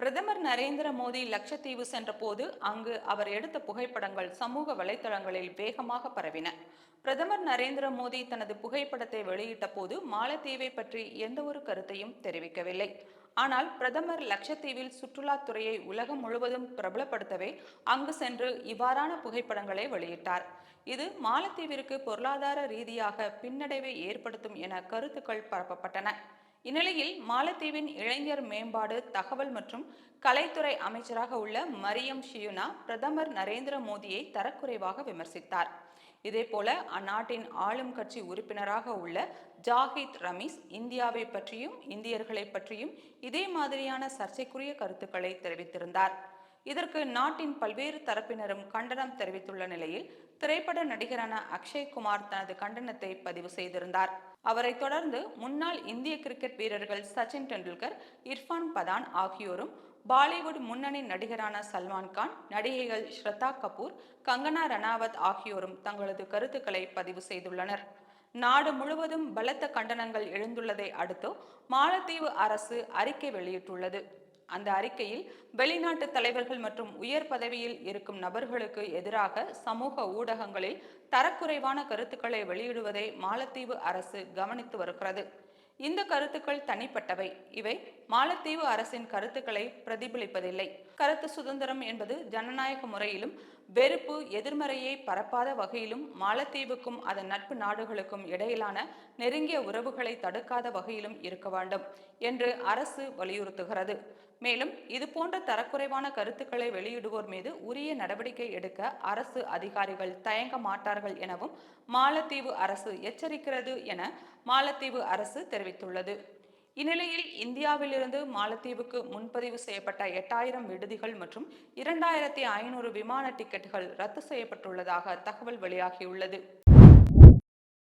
பிரதமர் நரேந்திர மோடி லட்சத்தீவு சென்றபோது அங்கு அவர் எடுத்த புகைப்படங்கள் சமூக வலைதளங்களில் வேகமாக பரவின. பிரதமர் நரேந்திர மோடி தனது புகைப்படத்தை வெளியிட்ட போது மாலத்தீவை பற்றி எந்த ஒரு கருத்தையும் தெரிவிக்கவில்லை. ஆனால் பிரதமர் லட்சத்தீவில் சுற்றுலாத்துறையை உலகம் முழுவதும் பிரபலப்படுத்தவே அங்கு சென்று இவ்வாறான புகைப்படங்களை வெளியிட்டார். இது மாலத்தீவிற்கு பொருளாதார ரீதியாக பின்னடைவை ஏற்படுத்தும் என கருத்துக்கள் பரப்பப்பட்டன. இந்நிலையில் மாலத்தீவின் இளைஞர் மேம்பாடு தகவல் மற்றும் கலைத்துறை அமைச்சராக உள்ள மரியம் ஷியுனா பிரதமர் நரேந்திர மோடியை தரக்குறைவாக விமர்சித்தார். இதேபோல அந்நாட்டின் ஆளும் கட்சி உறுப்பினராக உள்ள ஜாகித் ரமீஸ் இந்தியாவை பற்றியும் இந்தியர்களை பற்றியும் இதே மாதிரியான சர்ச்சைக்குரிய கருத்துக்களை தெரிவித்திருந்தார். இதற்கு நாட்டின் பல்வேறு தரப்பினரும் கண்டனம் தெரிவித்துள்ள நிலையில் திரைப்பட நடிகரான அக்ஷய் குமார் தனது கண்டனத்தை பதிவு செய்திருந்தார். அவரை தொடர்ந்து முன்னாள் இந்திய கிரிக்கெட் வீரர்கள் சச்சின் டெண்டுல்கர் இர்ஃபான் பதான் ஆகியோரும் பாலிவுட் முன்னணி நடிகரான சல்மான் கான் நடிகைகள் ஸ்ரத்தா கபூர் கங்கனா ரணாவத் ஆகியோரும் தங்களது கருத்துக்களை பதிவு செய்துள்ளனர். நாடு முழுவதும் பலத்த கண்டனங்கள் எழுந்துள்ளதை அடுத்து மாலத்தீவு அரசு அறிக்கை வெளியிட்டுள்ளது. அந்த அறிக்கையில் வெளிநாட்டு தலைவர்கள் மற்றும் உயர் பதவியில் இருக்கும் நபர்களுக்கு எதிராக சமூக ஊடகங்களில் தரக்குறைவான கருத்துக்களை வெளியிடுவதை மாலத்தீவு அரசு கவனித்து வருகிறது. இந்த கருத்துக்கள் தனிப்பட்டவை. இவை மாலத்தீவு அரசின் கருத்துக்களை பிரதிபலிப்பதில்லை. கருத்து சுதந்திரம் என்பது ஜனநாயக முறையிலும் வெறுப்பு எதிர்மறையை பரப்பாத வகையிலும் மாலத்தீவுக்கும் அதன் நட்பு நாடுகளுக்கும் இடையிலான நெருங்கிய உறவுகளை தடுக்காத வகையிலும் இருக்க வேண்டும் என்று அரசு வலியுறுத்துகிறது. மேலும் இது போன்ற தரக்குறைவான கருத்துக்களை வெளியிடுவோர் மீது உரிய நடவடிக்கை எடுக்க அரசு அதிகாரிகள் தயங்க மாட்டார்கள் எனவும் மாலத்தீவு அரசு எச்சரிக்கிறது என மாலத்தீவு அரசு தெரிவித்துள்ளது. இந்நிலையில் இந்தியாவிலிருந்து மாலத்தீவுக்கு முன்பதிவு செய்யப்பட்ட எட்டாயிரம் விடுதிகள் மற்றும் இரண்டாயிரத்தி ஐநூறு விமான டிக்கெட்டுகள் ரத்து செய்யப்பட்டுள்ளதாக தகவல் வெளியாகியுள்ளது.